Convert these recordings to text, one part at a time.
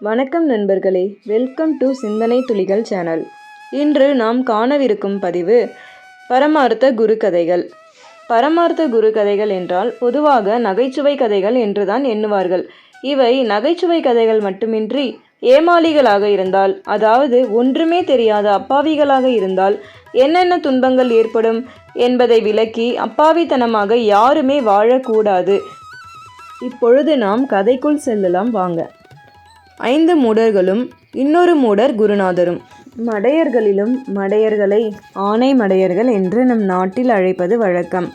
வணக்கம் நண்பர்களே. Welcome to சிந்தனை துளிகள் சேனல் இன்று நாம் காணவிருக்கும் பதிவு பரமார்த்த குரு கதைகள். பரமார்த்த குரு கதைகள் என்றால் பொதுவாக நகைச்சுவை கதைகள் என்றுதான் எண்ணுவார்கள். இவை நகைச்சுவை கதைகள் மட்டுமின்றி ஏமாளிகளாக இருந்தால் அதாவது ஒன்றுமே தெரியாத அப்பாவிகளாக இருந்தால் என்னென்ன துன்பங்கள் ஏற்படும் என்பதை விளக்கி அப்பாவித்தனமாக யாருமே வாழக்கூடாது. இப்பொழுது நாம் கதைக்குள் செல்லலாம் வாங்க. ஐந்து மூடர்களும் இன்னொரு மூடர் குருநாதரும். மடையர்களிலும் மடையர்களை ஆணை மடையர்கள் என்று நம் நாட்டில் அழைப்பது வழக்கம்.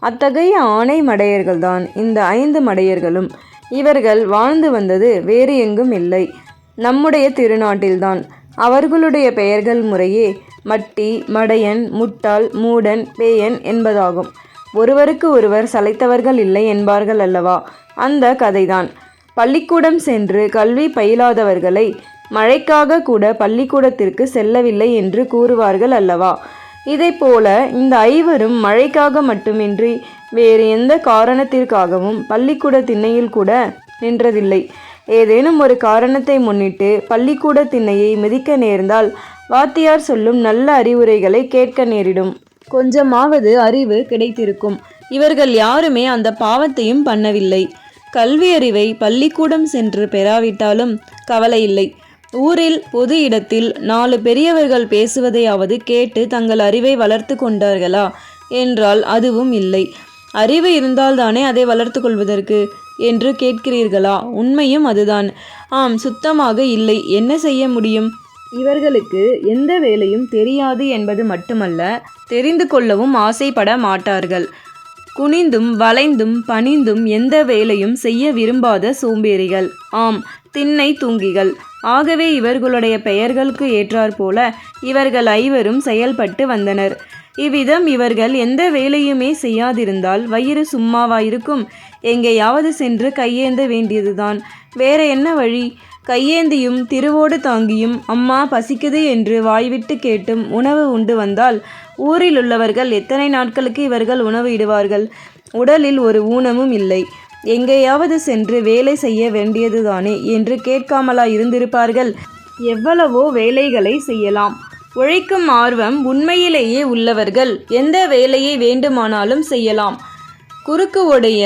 அத்தகைய ஆணை மடையர்கள்தான் இந்த ஐந்து மடையர்களும். இவர்கள் வாழ்ந்து வந்தது வேறு எங்கும் இல்லை. நம்முடைய திருநாட்டில்தான். அவர்களுடைய பெயர்கள் முறையே மட்டி மடையன் முட்டாள் மூடன் பேயன் என்பதாகும். ஒருவருக்கு ஒருவர் சளைத்தவர்கள் இல்லை என்பார்கள் அல்லவா? அந்த கதைதான். பள்ளிக்கூடம் சென்று கல்வி பயிலாதவர்களை மழைக்காக கூட பள்ளிக்கூடத்திற்கு செல்லவில்லை என்று கூறுவார்கள் அல்லவா? இதைப்போல இந்த ஐவரும் மழைக்காக மட்டுமின்றி வேறு எந்த காரணத்திற்காகவும் பள்ளிக்கூட திண்ணையில் கூட நின்றதில்லை. ஏதேனும் ஒரு காரணத்தை முன்னிட்டு பள்ளிக்கூட திண்ணையை மிதிக்க நேர்ந்தால் வாத்தியார் சொல்லும் நல்ல அறிவுரைகளை கேட்க நேரிடும். கொஞ்சமாவது அறிவு கிடைத்திருக்கும். இவர்கள் யாருமே அந்த பாவத்தையும் பண்ணவில்லை. கல்வியறிவை பள்ளிக்கூடம் சென்று பெறாவிட்டாலும் கவலை இல்லை ஊரில் பொது இடத்தில் நாலு பெரியவர்கள் பேசுவதையாவது கேட்டு தங்கள் அறிவை வளர்த்து கொண்டார்களா? என்றால் அதுவும் இல்லை. அறிவு இருந்தால்தானே அதை வளர்த்து கொள்வதற்கு? என்று கேட்கிறீர்களா? உண்மையும் அதுதான். ஆம் சுத்தமாக இல்லை. என்ன செய்ய முடியும்? இவர்களுக்கு எந்த வேலையும் தெரியாது என்பது மட்டுமல்ல தெரிந்து கொள்ளவும் ஆசைப்பட மாட்டார்கள். குனிந்தும் வளைந்தும் பணிந்தும் எந்த வேலையும் செய்ய விரும்பாத சோம்பேறிகள். ஆம் திண்ணை தூங்கிகள். ஆகவே இவர்களுடைய பெயர்களுக்கு ஏற்றாற்போல இவர்கள் ஐவரும் செயல்பட்டு வந்தனர். இவ்விதம் இவர்கள் எந்த வேலையுமே செய்யாதிருந்தால் வயிறு சும்மாவாயிருக்கும். எங்கேயாவது சென்று கையேந்த வேண்டியதுதான். வேற என்ன வழி? கையேந்தியும் திருவோடு தாங்கியும் அம்மா பசிக்குது என்று வாய்விட்டு கேட்டும் உணவு உண்டு வந்தால் ஊரில் உள்ளவர்கள் எத்தனை நாட்களுக்கு இவர்கள் உணவு இடுவார்கள்? உடலில் ஒரு ஊனமும் இல்லை. எங்கேயாவது சென்று வேலை செய்ய வேண்டியதுதானே என்று கேட்காமலா இருந்திருப்பார்கள். எவ்வளவோ வேலைகளை செய்யலாம். உழைக்கும் ஆர்வம் உண்மையிலேயே உள்ளவர்கள் எந்த வேலையை வேண்டுமானாலும் செய்யலாம். குறுக்கு உடைய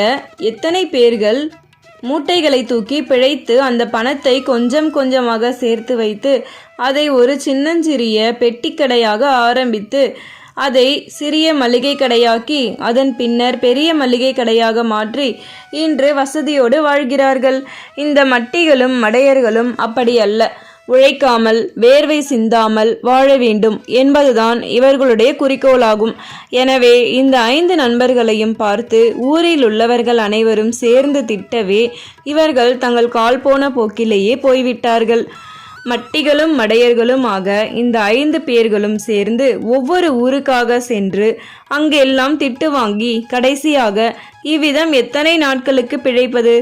எத்தனை பேர்கள் மூட்டைகளை தூக்கி பிழைத்து அந்த பணத்தை கொஞ்சம் கொஞ்சமாக சேர்த்து வைத்து அதை ஒரு சின்னஞ்சிறிய பெட்டிக்கடையாக ஆரம்பித்து அதை சிறிய மளிகை கடையாக்கி அதன் பின்னர் பெரிய மளிகை கடையாக மாற்றி இன்று வசதியோடு வாழ்கிறார்கள். இந்த மட்டிகளும் மடையர்களும் அப்படி அல்ல. உழைக்காமல் வேர்வை சிந்தாமல் வாழ வேண்டும் என்பதுதான் இவர்களுடைய குறிக்கோளாகும். எனவே இந்த ஐந்து நண்பர்களையும் பார்த்து ஊரில் உள்ளவர்கள் அனைவரும் சேர்ந்து திட்டவே இவர்கள் தங்கள் கால் போன போக்கிலேயே போய்விட்டார்கள். மட்டிகளும் மடையர்களும் ஆக இந்த ஐந்து பேர்களும் சேர்ந்து ஒவ்வொரு ஊருக்காக சென்று அங்கெல்லாம் திட்டு வாங்கி கடைசியாக இவ்விதம் எத்தனை நாட்களுக்கு பிழைப்பது?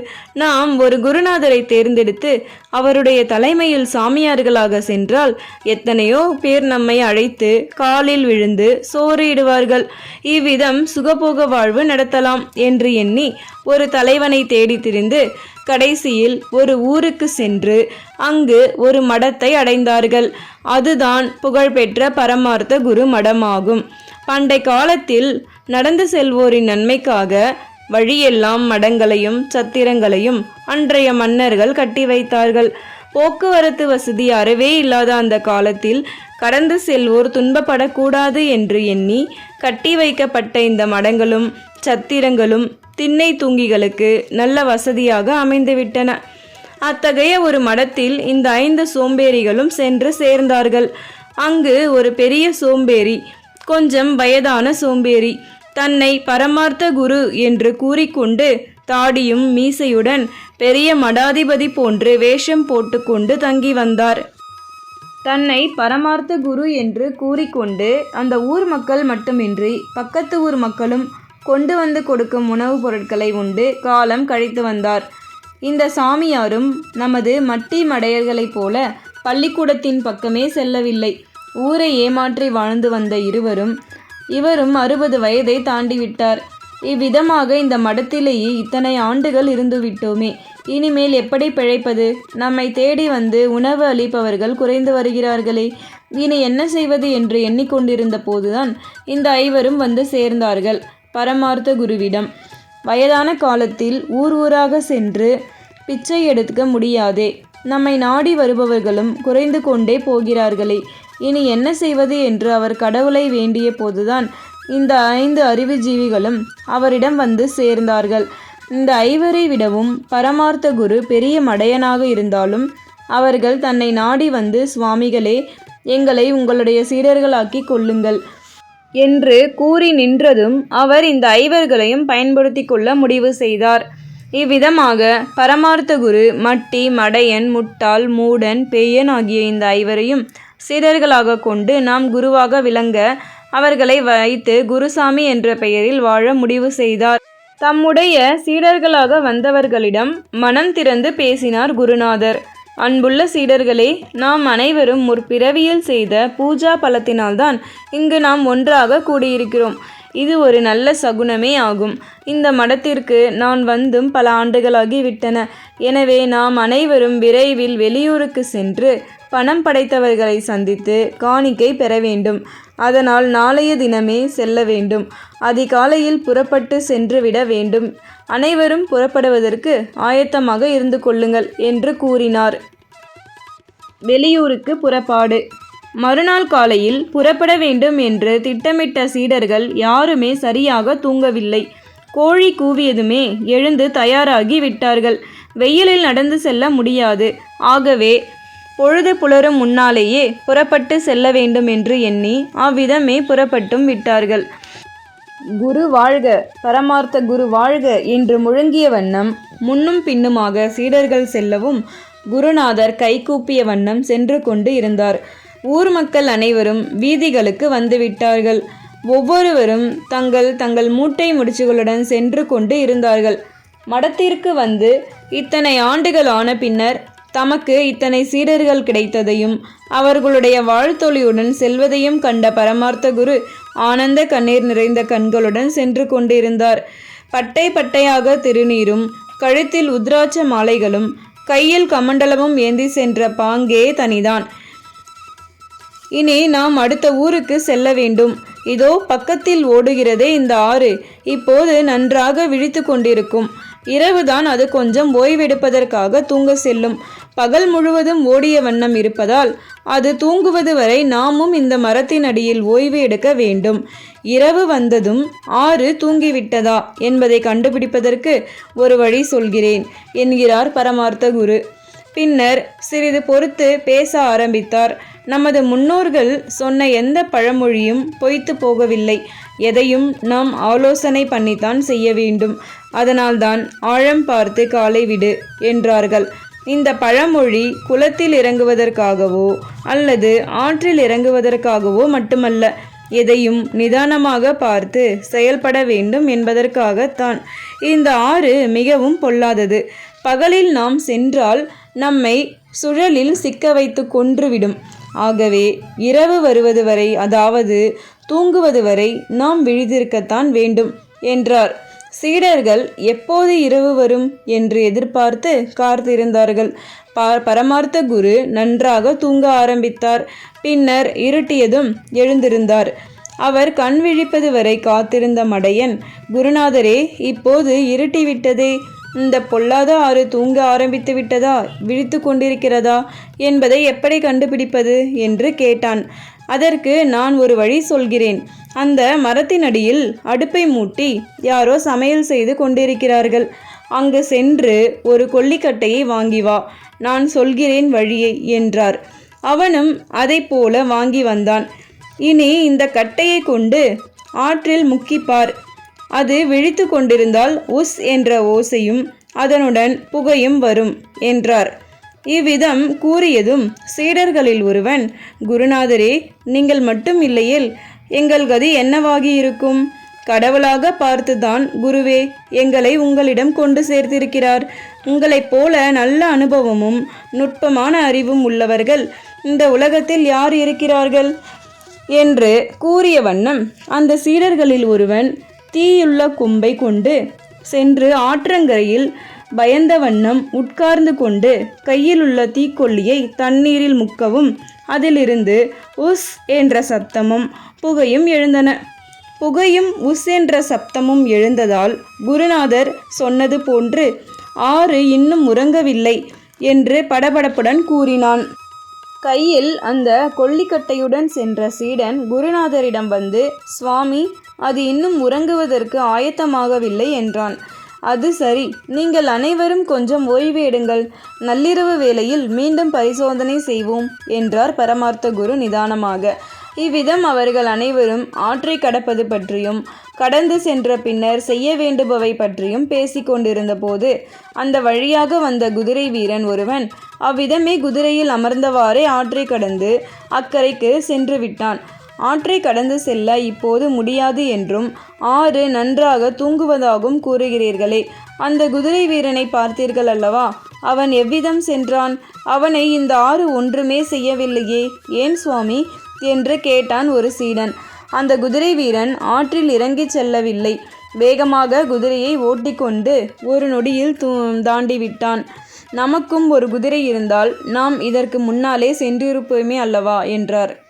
நாம் ஒரு குருநாதரை தேர்ந்தெடுத்து அவருடைய தலைமையில் சாமியார்களாக சென்றால் எத்தனையோ பேர் நம்மை அழைத்து காலில் விழுந்து சோறு இடுவார்கள் இவ்விதம் சுகபோக வாழ்வு நடத்தலாம் என்று எண்ணி ஒரு தலைவனை தேடி திரிந்து கடைசியில் ஒரு ஊருக்கு சென்று அங்கு ஒரு மடத்தை அடைந்தார்கள். அதுதான் புகழ்பெற்ற பரமார்த்த குரு மடமாகும். பண்டை காலத்தில் நடந்து செல்வோரின் நன்மைக்காக வழியெல்லாம் மடங்களையும் சத்திரங்களையும் அன்றைய மன்னர்கள் கட்டி வைத்தார்கள். போக்குவரத்து வசதி அறவே இல்லாத அந்த காலத்தில் கடந்து செல்வோர் துன்பப்படக்கூடாது என்று எண்ணி கட்டி வைக்கப்பட்ட இந்த மடங்களும் சத்திரங்களும் திண்ணை தூங்கிகளுக்கு நல்ல வசதியாக அமைந்துவிட்டன. அத்தகைய ஒரு மடத்தில் இந்த ஐந்து சோம்பேறிகளும் சென்று சேர்ந்தார்கள். அங்கு ஒரு பெரிய சோம்பேறி கொஞ்சம் வயதான சோம்பேறி தன்னை பரமார்த்த குரு என்று கூறிக்கொண்டு தாடியும் மீசையுடன் பெரிய மடாதிபதி போன்று வேஷம் போட்டுக்கொண்டு தங்கி வந்தார். தன்னை பரமார்த்த குரு என்று கூறிக்கொண்டு அந்த ஊர் மக்கள் மட்டுமின்றி பக்கத்து ஊர் மக்களும் கொண்டு வந்து கொடுக்கும் உணவுப் பொருட்களை உண்டு காலம் கழித்து வந்தார். இந்த சாமியாரும் நமது மட்டி மடையர்களைப் போல பள்ளிக்கூடத்தின் பக்கமே செல்லவில்லை. ஊரை ஏமாற்றி வாழ்ந்து வந்த இருவரும் இவரும் அறுபது வயதை தாண்டிவிட்டார். இவ்விதமாக இந்த மடத்திலேயே இத்தனை ஆண்டுகள் இருந்து விட்டோமே. இனிமேல் எப்படி பிழைப்பது? நம்மை தேடி வந்து உணவு அளிப்பவர்கள் குறைந்து வருகிறார்களே. இனி என்ன செய்வது என்று எண்ணிக்கொண்டிருந்த போதுதான் இந்த ஐவரும் வந்து சேர்ந்தார்கள். பரமார்த்த குருவிடம் வயதான காலத்தில் ஊர் ஊராக சென்று பிச்சை எடுக்க முடியாதே. நம்மை நாடி வருபவர்களும் குறைந்து கொண்டே போகிறார்களே. இனி என்ன செய்வது என்று அவர் கடவுளை வேண்டிய போதுதான் இந்த ஐந்து அறிவுஜீவிகளும் அவரிடம் வந்து சேர்ந்தார்கள். இந்த ஐவரை விடவும் பரமார்த்த குரு பெரிய மடையனாக இருந்தாலும் அவர்கள் தன்னை நாடி வந்து சுவாமிகளே எங்களை உங்களுடைய சீடர்களாக்கி கொள்ளுங்கள் என்று கூறி நின்றதும் அவர் இந்த ஐவர்களையும் பயன்படுத்தி கொள்ள முடிவு செய்தார். இவ்விதமாக பரமார்த்த குரு மட்டி மடையன் முட்டாள் மூடன் பேயன் ஆகிய இந்த ஐவரையும் சீடர்களாக கொண்டு நாம் குருவாக விளங்க அவர்களை வைத்து குருசாமி என்ற பெயரில் வாழ முடிவு செய்தார். தம்முடைய சீடர்களாக வந்தவர்களிடம் மனம் திறந்து பேசினார் குருநாதர். அன்புள்ள சீடர்களே நாம் அனைவரும் முற்பிறவியில் செய்த பூஜா பலத்தினால்தான் இங்கு நாம் ஒன்றாக கூடியிருக்கிறோம். இது ஒரு நல்ல சகுனமே ஆகும். இந்த மடத்திற்கு நான் வந்தும் பல ஆண்டுகளாகிவிட்டன. எனவே நாம் அனைவரும் விரைவில் வெளியூருக்கு சென்று பணம் படைத்தவர்களை சந்தித்து காணிக்கை பெற வேண்டும். அதனால் நாளைய தினமே செல்ல வேண்டும். அதிகாலையில் புறப்பட்டு சென்று விட வேண்டும். அனைவரும் புறப்படுவதற்கு ஆயத்தமாக இருந்து கொள்ளுங்கள் என்று கூறினார். வெளியூருக்கு புறப்பாடு. மறுநாள் காலையில் புறப்பட வேண்டும் என்று திட்டமிட்ட சீடர்கள் யாருமே சரியாக தூங்கவில்லை. கோழி கூவியதுமே எழுந்து தயாராகி விட்டார்கள். வெயிலில் நடந்து செல்ல முடியாது. ஆகவே பொழுது புலரும் முன்னாலேயே புறப்பட்டு செல்ல வேண்டும் என்று எண்ணி அவ்விதமே புறப்பட்டும் விட்டார்கள். குரு வாழ்க பரமார்த்த குரு வாழ்க என்று முழங்கிய வண்ணம் முன்னும் பின்னுமாக சீடர்கள் செல்லவும் குருநாதர் கைகூப்பிய வண்ணம் சென்று கொண்டு இருந்தார். ஊர் மக்கள் அனைவரும் வீதிகளுக்கு வந்துவிட்டார்கள் ஒவ்வொருவரும் தங்கள் தங்கள் மூட்டை முடிச்சுகளுடன் சென்று கொண்டு இருந்தார்கள். மடத்திற்கு வந்து இத்தனை ஆண்டுகள் ஆன பின்னர் தமக்கு இத்தனை சீடர்கள் கிடைத்ததையும் அவர்களுடைய வாழ்த்தொழியுடன் செல்வதையும் கண்ட பரமார்த்த குரு ஆனந்த கண்ணீர் நிறைந்த கண்களுடன் சென்று கொண்டிருந்தார். பட்டை பட்டையாக திருநீரும் கழுத்தில் உத்ராட்ச மாலைகளும் கையில் கமண்டலமும் ஏந்தி சென்ற பாங்கே தனிதான். இனி நாம் அடுத்த ஊருக்கு செல்ல வேண்டும். இதோ பக்கத்தில் ஓடுகிறதே இந்த ஆறு. இப்போது நன்றாக விழித்து கொண்டிருக்கும். இரவுதான் அது கொஞ்சம் ஓய்வெடுப்பதற்காக தூங்க செல்லும். பகல் முழுவதும் ஓடிய வண்ணம் இருப்பதால் அது தூங்குவது வரை நாமும் இந்த மரத்தின் அடியில் ஓய்வு எடுக்க வேண்டும். இரவு வந்ததும் ஆறு தூங்கிவிட்டதா என்பதை கண்டுபிடிப்பதற்கு ஒரு வழி சொல்கிறேன் என்கிறார் பரமார்த்த குரு. பின்னர் சிறிது பொறுத்து பேச ஆரம்பித்தார். நமது முன்னோர்கள் சொன்ன எந்த பழமொழியும் பொய்த்து போகவில்லை. எதையும் நாம் ஆலோசனை பண்ணித்தான் செய்ய வேண்டும். அதனால்தான் ஆழம் பார்த்து காலை விடு என்றார்கள். இந்த பழமொழி குளத்தில் இறங்குவதற்காகவோ அல்லது ஆற்றில் இறங்குவதற்காகவோ மட்டுமல்ல எதையும் நிதானமாக பார்த்து செயல்பட வேண்டும் என்பதற்காகத்தான். இந்த ஆறு மிகவும் பொல்லாதது. பகலில் நாம் சென்றால் நம்மை சுழலில் சிக்க வைத்து கொன்றுவிடும். ஆகவே இரவு வருவது வரை அதாவது தூங்குவது வரை நாம் விழித்திருக்கத்தான் வேண்டும் என்றார். சீடர்கள் எப்போது இரவு வரும் என்று எதிர்பார்த்து காத்திருந்தார்கள். பா பரமார்த்த குரு நன்றாக தூங்க ஆரம்பித்தார். பின்னர் இருட்டியதும் எழுந்திருந்தார். அவர் கண் விழிப்பது வரை காத்திருந்த மடையன் குருநாதரே இப்போது இருட்டிவிட்டதே இந்த பொல்லாத ஆறு தூங்க ஆரம்பித்து விட்டதா? விழித்து கொண்டிருக்கிறதா? என்பதை எப்படி கண்டுபிடிப்பது? என்று கேட்டான். அதற்கு நான் ஒரு வழி சொல்கிறேன். அந்த மரத்தின் அடியில் அடுப்பை மூட்டி யாரோ சமையல் செய்து கொண்டிருக்கிறார்கள். அங்கு சென்று ஒரு கொல்லிக்கட்டையை வாங்கி வா. நான் சொல்கிறேன் வழியை என்றார். அவனும் அதை போல வாங்கி வந்தான். இனி இந்த கட்டையை கொண்டு ஆற்றில் முக்கிப்பார். அது விழித்து கொண்டிருந்தால் உஸ் என்ற ஓசையும் அதனுடன் புகையும் வரும் என்றார். இவ்விதம் கூறியதும் சீடர்களில் ஒருவன் குருநாதரே நீங்கள் மட்டும் இல்லையேல் எங்கள் கதி என்னவாகி இருக்கும் கடவுளாக பார்த்துதான் குருவே எங்களை உங்களிடம் கொண்டு சேர்த்திருக்கிறார். உங்களைப் போல நல்ல அனுபவமும் நுட்பமான அறிவும் உள்ளவர்கள் இந்த உலகத்தில் யார் இருக்கிறார்கள்? என்று கூறிய வண்ணம் அந்த சீடர்களில் ஒருவன் தீயுள்ள கொம்பை கொண்டு சென்று ஆற்றங்கரையில் பயந்த வண்ணம் உட்கார்ந்து கொண்டு கையில் உள்ள தீக்கொல்லியை தண்ணீரில் முக்கவும். அதிலிருந்து உஸ் என்ற சத்தமும் புகையும் எழுந்தன. புகையும் உஸ் என்ற சப்தமும் எழுந்ததால் குருநாதர் சொன்னது போன்று ஆறு இன்னும் உறங்கவில்லை என்று படபடப்புடன் கூறினான். கையில் அந்த கொல்லிக்கட்டையுடன் சென்ற சீடன் குருநாதரிடம் வந்து சுவாமி அது இன்னும் உறங்குவதற்கு ஆயத்தமாகவில்லை என்றான். அது சரி நீங்கள் அனைவரும் கொஞ்சம் ஓய்வு எடுங்கள். நள்ளிரவு வேளையில் மீண்டும் பரிசோதனை செய்வோம் என்றார் பரமார்த்த குரு நிதானமாக. இவ்விதம் அவர்கள் அனைவரும் ஆற்றை கடப்பது பற்றியும் கடந்து சென்ற பின்னர் செய்ய வேண்டுபவை பற்றியும் பேசிக்கொண்டிருந்தபோது போது அந்த வழியாக வந்த குதிரை வீரன் ஒருவன் அவ்விதமே குதிரையில் அமர்ந்தவாறே ஆற்றை கடந்து அக்கரைக்கு சென்று விட்டான். ஆற்றை கடந்து செல்ல இப்போது முடியாது என்றும் ஆறு நன்றாக தூங்குவதாகவும் கூறுகிறீர்களே. அந்த குதிரை வீரனை பார்த்தீர்கள் அல்லவா? அவன் எவ்விதம் சென்றான்? அவனை இந்த ஆறு ஒன்றுமே செய்யவில்லையே. ஏன் சுவாமி? என்று கேட்டான் ஒரு சீடன். அந்த குதிரை வீரன் ஆற்றில் இறங்கிச் செல்லவில்லை. வேகமாக குதிரையை ஓட்டிக்கொண்டு ஒரு நொடியில் தூ தாண்டி விட்டான் நமக்கும் ஒரு குதிரை இருந்தால் நாம் இதற்கு முன்னாலே சென்றிருப்போமே அல்லவா? என்றார்.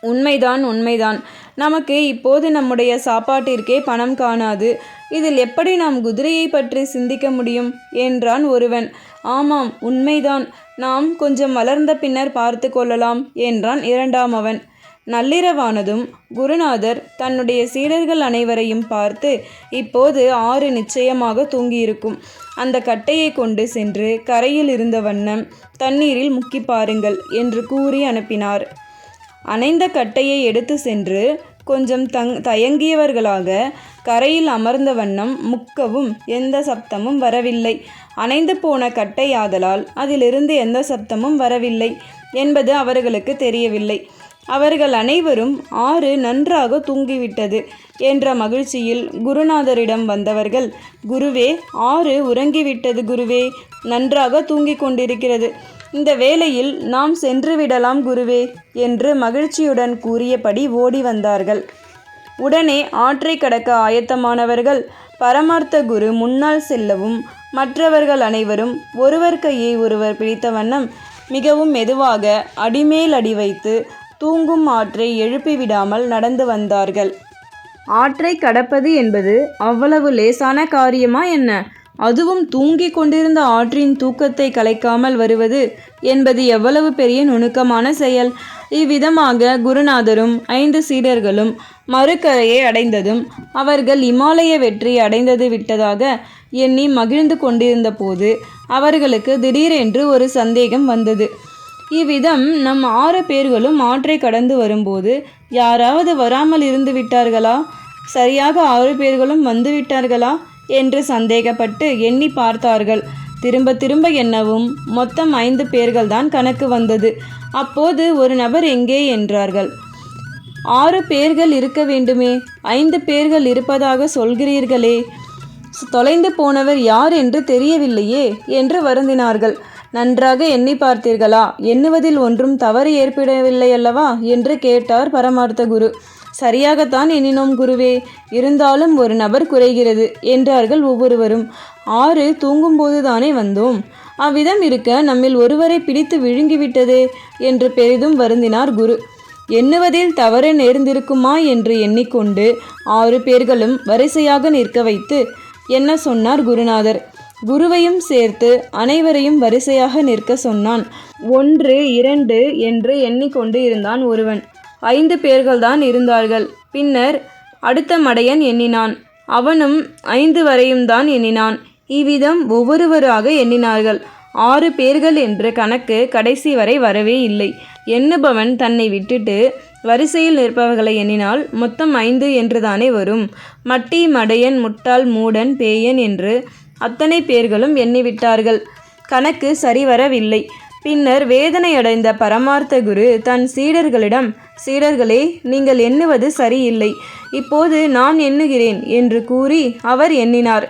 உண்மைதான் உண்மைதான். நமக்கு இப்போது நம்முடைய சாப்பாட்டிற்கே பணம் காணாது. இதில் எப்படி நாம் குதிரையை பற்றி சிந்திக்க முடியும்? என்றான் ஒருவன். ஆமாம் உண்மைதான். நாம் கொஞ்சம் வளர்ந்த பின்னர் பார்த்து கொள்ளலாம் என்றான் இரண்டாம் அவன். நள்ளிரவானதும் குருநாதர் தன்னுடைய சீடர்கள் அனைவரையும் பார்த்து இப்போது ஆறு நிச்சயமாக தூங்கியிருக்கும். அந்த கட்டையை கொண்டு சென்று கரையில் இருந்த வண்ணம் தண்ணீரில் முக்கி பாருங்கள் என்று கூறி அனுப்பினார். அணைந்த கட்டையை எடுத்து சென்று கொஞ்சம் தங் தயங்கியவர்களாக கரையில் அமர்ந்த வண்ணம் முக்கவும் எந்த சப்தமும் வரவில்லை. அணைந்து போன கட்டையாதலால் அதிலிருந்து எந்த சப்தமும் வரவில்லை என்பது அவர்களுக்கு தெரியவில்லை. அவர்கள் அனைவரும் ஆறு நன்றாக தூங்கிவிட்டது என்ற மகிழ்ச்சியில் குருநாதரிடம் வந்தவர்கள் குருவே ஆறு உறங்கிவிட்டது குருவே நன்றாக தூங்கிக் கொண்டிருக்கிறது. இந்த வேளையில் நாம் சென்று விடலாம் குருவே என்று மகிழ்ச்சியுடன் கூறியபடி ஓடி வந்தார்கள். உடனே ஆற்றை கடக்க ஆயத்தமானவர்கள் பரமார்த்த குரு முன்னால் செல்லவும் மற்றவர்கள் அனைவரும் ஒருவர் கையை ஒருவர் பிடித்த வண்ணம் மிகவும் மெதுவாக அடிமேல் அடி வைத்து தூங்கும் ஆற்றை எழுப்பிவிடாமல் நடந்து வந்தார்கள். ஆற்றை கடப்பது என்பது அவ்வளவு லேசான காரியமா என்ன? அதுவும் தூங்கிக் கொண்டிருந்த ஆற்றின் தூக்கத்தை கலைக்காமல் வருவது என்பது எவ்வளவு பெரிய நுணுக்கமான செயல். இவ்விதமாக குருநாதரும் ஐந்து சீடர்களும் மறுக்கரையை அடைந்ததும் அவர்கள் இமாலய வெற்றி அடைந்தது விட்டதாக எண்ணி மகிழ்ந்து கொண்டிருந்த போது அவர்களுக்கு திடீரென்று ஒரு சந்தேகம் வந்தது. இவ்விதம் நம் ஆறு பேர்களும் ஆற்றை கடந்து வரும்போது யாராவது வராமல் இருந்து விட்டார்களா சரியாக ஆறு பேர்களும் வந்து விட்டார்களா என்று சந்தேகப்பட்டு எண்ணி பார்த்தார்கள். திரும்ப திரும்ப எண்ணவும் மொத்தம் ஐந்து பேர்கள்தான் கணக்கு வந்தது. அப்போது ஒரு நபர் எங்கே என்றார்கள். ஆறு பேர்கள் இருக்க வேண்டுமே ஐந்து பேர்கள் இருப்பதாக சொல்கிறீர்களே. தொலைந்து போனவர் யார் என்று தெரியவில்லையே என்று வருந்தினார்கள். நன்றாக எண்ணி பார்த்தீர்களா? எண்ணுவதில் ஒன்றும் தவறு ஏற்படவில்லை அல்லவா என்று கேட்டார் பரமார்த்த குரு. சரியாகத்தான் எண்ணினோம் குருவே. இருந்தாலும் ஒரு நபர் குறைகிறது என்றார்கள் ஒவ்வொருவரும். ஆறு தூங்கும்போது தானே வந்தோம். அவ்விதம் இருக்க நம்மில் ஒருவரை பிடித்து விழுங்கிவிட்டதே என்று பெரிதும் வருந்தினார் குரு. எண்ணுவதில் தவறு நேர்ந்திருக்குமா என்று எண்ணிக்கொண்டு ஆறு பேர்களும் வரிசையாக நிற்க வைத்து என்ன சொன்னார் குருநாதர்? குருவையும் சேர்த்து அனைவரையும் வரிசையாக நிற்க சொன்னான். ஒன்று இரண்டு என்று எண்ணிக்கொண்டு இருந்தான் ஒருவன். ஐந்து பேர்கள்தான் இருந்தார்கள். பின்னர் அடுத்த மடையன் எண்ணினான். அவனும் ஐந்து வரையும் தான் எண்ணினான். இவ்விதம் ஒவ்வொருவராக எண்ணினார்கள். ஆறு பேர்கள் என்ற கணக்கு கடைசி வரை வரவே இல்லை. எண்ணுபவன் தன்னை விட்டுட்டு வரிசையில் நிற்பவர்களை எண்ணினால் மொத்தம் ஐந்து என்றுதானே வரும். மட்டி மடையன் முட்டாள் மூடன் பேயன் என்று அத்தனை பேர்களும் எண்ணிவிட்டார்கள். கணக்கு சரிவரவில்லை. பின்னர் வேதனையடைந்த பரமார்த்த குரு தன் சீடர்களிடம் சீடர்களே நீங்கள் எண்ணுவது சரியில்லை. இப்போது நான் எண்ணுகிறேன் என்று கூறி அவர் எண்ணினார்.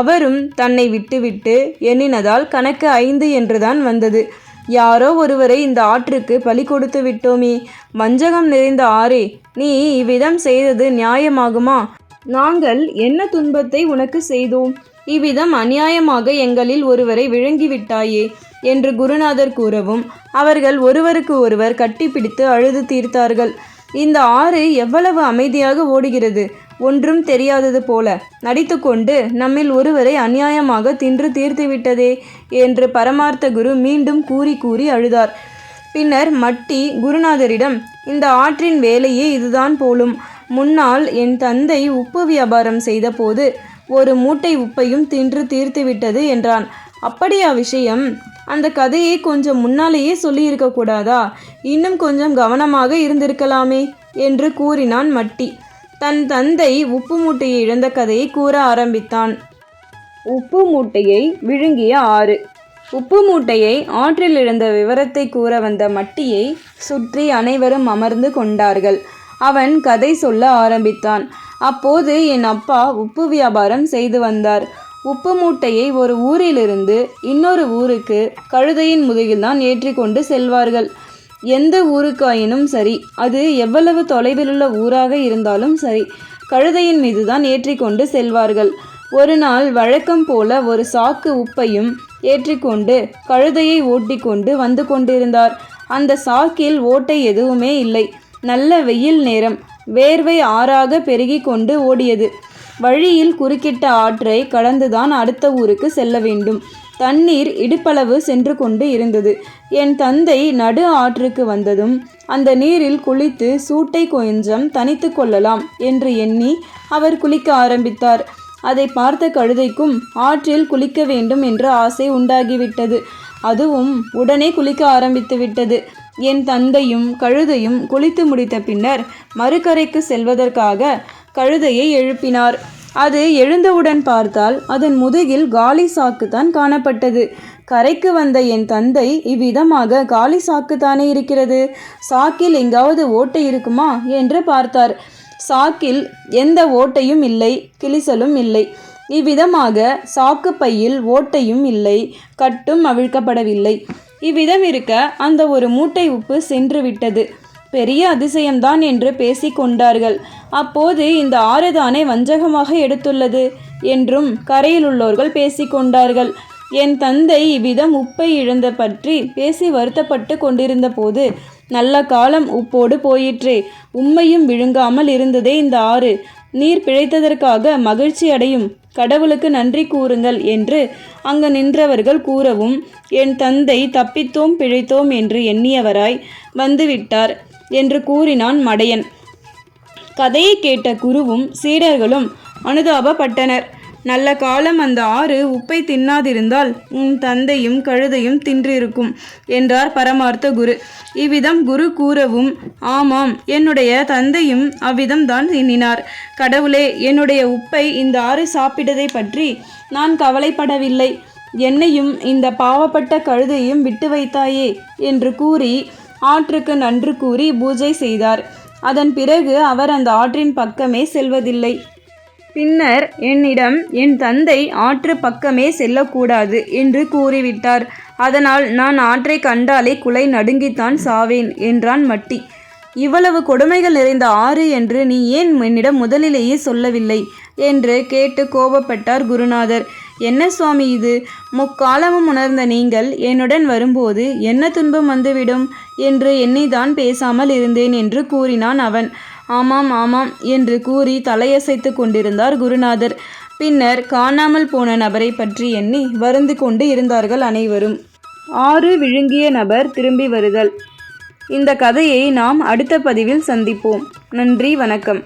அவரும் தன்னை விட்டுவிட்டு எண்ணினதால் கணக்கு ஐந்து என்றுதான் வந்தது. யாரோ ஒருவரை இந்த ஆற்றுக்கு பலி கொடுத்து விட்டோமே. வஞ்சகம் நிறைந்த ஆரே நீ இவ்விதம் செய்தது நியாயமாகுமா? நாங்கள் என்ன துன்பத்தை உனக்கு செய்தோம்? இவ்விதம் அநியாயமாக எங்களில் ஒருவரை விழுங்கிவிட்டாயே. என்று குருநாதர் கூறவும் அவர்கள் ஒருவருக்கு ஒருவர் கட்டிப்பிடித்து அழுது தீர்த்தார்கள். இந்த ஆறு எவ்வளவு அமைதியாக ஓடுகிறது ஒன்றும் தெரியாதது போல. நடித்துக்கொண்டு நம்மில் ஒருவரை அநியாயமாக தின்று தீர்த்துவிட்டதே என்று பரமார்த்த குரு மீண்டும் கூறி கூறி அழுதார். பின்னர் மட்டி குருநாதரிடம் இந்த ஆற்றின் வேலையே இதுதான் போலும். முன்னால் என் தந்தை உப்பு வியாபாரம் செய்தபோது ஒரு மூட்டை உப்பையும் தின்று தீர்த்துவிட்டது என்றான். அப்படியா விஷயம். அந்த கதையை கொஞ்சம் முன்னாலேயே சொல்லியிருக்க கூடாதா? இன்னும் கொஞ்சம் கவனமாக இருந்திருக்கலாமே என்று கூறினான் மட்டி. தன் தந்தை உப்பு மூட்டையை இழந்த கதையை கூற ஆரம்பித்தான். உப்பு மூட்டையை விழுங்கிய ஆறு. உப்பு மூட்டையை ஆற்றில் இழந்த விவரத்தை கூற வந்த மட்டியை சுற்றி அனைவரும் அமர்ந்து கொண்டார்கள். அவன் கதை சொல்ல ஆரம்பித்தான். அப்போது என் அப்பா உப்பு வியாபாரம் செய்து வந்தார். உப்பு மூட்டையை ஒரு ஊரிலிருந்து இன்னொரு ஊருக்கு கழுதையின் முதுகில்தான் ஏற்றி கொண்டு செல்வார்கள். எந்த ஊருக்காயினும் சரி அது எவ்வளவு தொலைவிலுள்ள ஊராக இருந்தாலும் சரி கழுதையின் மீதுதான் ஏற்றி கொண்டு செல்வார்கள். ஒரு நாள் வழக்கம் போல ஒரு சாக்கு உப்பையும் ஏற்றிக்கொண்டு கழுதையை ஓட்டிக்கொண்டு வந்து கொண்டிருந்தார். அந்த சாக்கில் ஓட்டை எதுவுமே இல்லை. நல்ல வெயில் நேரம் வேர்வை ஆறாக பெருகி கொண்டு ஓடியது. வழியில் குறுக்கிட்ட ஆற்றை கடந்துதான் அடுத்த ஊருக்கு செல்ல வேண்டும். தண்ணீர் இடுப்பளவு சென்று கொண்டு இருந்தது. என் தந்தை நடு ஆற்றுக்கு வந்ததும் அந்த நீரில் குளித்து சூட்டை கொஞ்சம் தனித்து கொள்ளலாம் என்று எண்ணி அவர் குளிக்க ஆரம்பித்தார். அதை பார்த்த கழுதைக்கும் ஆற்றில் குளிக்க வேண்டும் என்ற ஆசை உண்டாகிவிட்டது. அதுவும் உடனே குளிக்க ஆரம்பித்து விட்டது. என் தந்தையும் கழுதையும் குளித்து முடித்த பின்னர் மறுகரைக்கு செல்வதற்காக கழுதையை எழுப்பினார். அது எழுந்தவுடன் பார்த்தால் அதன் முதுகில் காலி சாக்கு தான் காணப்பட்டது. கரைக்கு வந்த என் தந்தை இவ்விதமாக காலி சாக்கு தானே இருக்கிறது? சாக்கில் எங்காவது ஓட்டை இருக்குமா? என்று பார்த்தார். சாக்கில் எந்த ஓட்டையும் இல்லை கிளிசலும் இல்லை. இவ்விதமாக சாக்கு பையில் ஓட்டையும் இல்லை கட்டும் அவிழ்க்கப்படவில்லை. இவ்விதம் இருக்க அந்த ஒரு மூட்டை உப்பு சென்று விட்டது பெரிய அதிசயம்தான் என்று பேசிக்கொண்டார்கள் அப்போது இந்த ஆறுதானே வஞ்சகமாக எடுத்துள்ளது என்றும் கரையில் உள்ளோர்கள் பேசிக்கொண்டார்கள் என் தந்தை இவ்விதம் உப்பை இழந்த பற்றி பேசி வருத்தப்பட்டு கொண்டிருந்த போது நல்ல காலம் உப்போடு போயிற்றே உம்மையும் விழுங்காமல் இருந்ததே இந்த ஆறு. நீர் பிழைத்ததற்காக மகிழ்ச்சி அடையும். கடவுளுக்கு நன்றி கூறுங்கள் என்று அங்கு நின்றவர்கள் கூறவும் என் தந்தை தப்பித்தோம் பிழைத்தோம் என்று எண்ணியவராய் வந்துவிட்டார். என்று கூறினான் மடையன். கதையை கேட்ட குருவும் சீடர்களும் அனுதாபப்பட்டனர். நல்ல காலம் அந்த ஆறு உப்பை தின்னாதிருந்தால் உன் தந்தையும் கழுதையும் தின்றிருக்கும் என்றார் பரமார்த்த குரு. இவ்விதம் குரு கூறவும் ஆமாம் என்னுடைய தந்தையும் அவ்விதம் தான் எண்ணினார் கடவுளே என்னுடைய உப்பை இந்த ஆறு சாப்பிட்டதை பற்றி நான் கவலைப்படவில்லை. என்னையும் இந்த பாவப்பட்ட கழுதையும் விட்டு வைத்தாயே என்று கூறி ஆற்றுக்கு நன்று கூறி பூஜை செய்தார். அதன் பிறகு அவர் அந்த ஆற்றின் பக்கமே செல்வதில்லை. பின்னர் என்னிடம் என் தந்தை ஆற்று பக்கமே செல்லக்கூடாது என்று கூறிவிட்டார். அதனால் நான் ஆற்றை கண்டாலே குலை நடுங்கித்தான் சாவேன் என்றான் மட்டி. இவ்வளவு கொடுமைகள் நிறைந்த ஆறு என்று நீ ஏன் என்னிடம் முதலிலேயே சொல்லவில்லை? என்று கேட்டு கோபப்பட்டார் குருநாதர். என்ன சுவாமி இது? முக்காலமும் உணர்ந்த நீங்கள் என்னுடன் வரும்போது என்ன துன்பம் வந்துவிடும்? என்று எண்ணிதான் பேசாமல் இருந்தேன் என்று கூறினான் அவன். ஆமாம் ஆமாம் என்று கூறி தலையசைத்து கொண்டிருந்தார் குருநாதர். பின்னர் காணாமல் போன நபரை பற்றி எண்ணி வருந்து கொண்டு இருந்தார்கள் அனைவரும். ஆறு விழுங்கிய நபர் திரும்பி வருதல். இந்த கதையை நாம் அடுத்த பதிவில் சந்திப்போம். நன்றி வணக்கம்.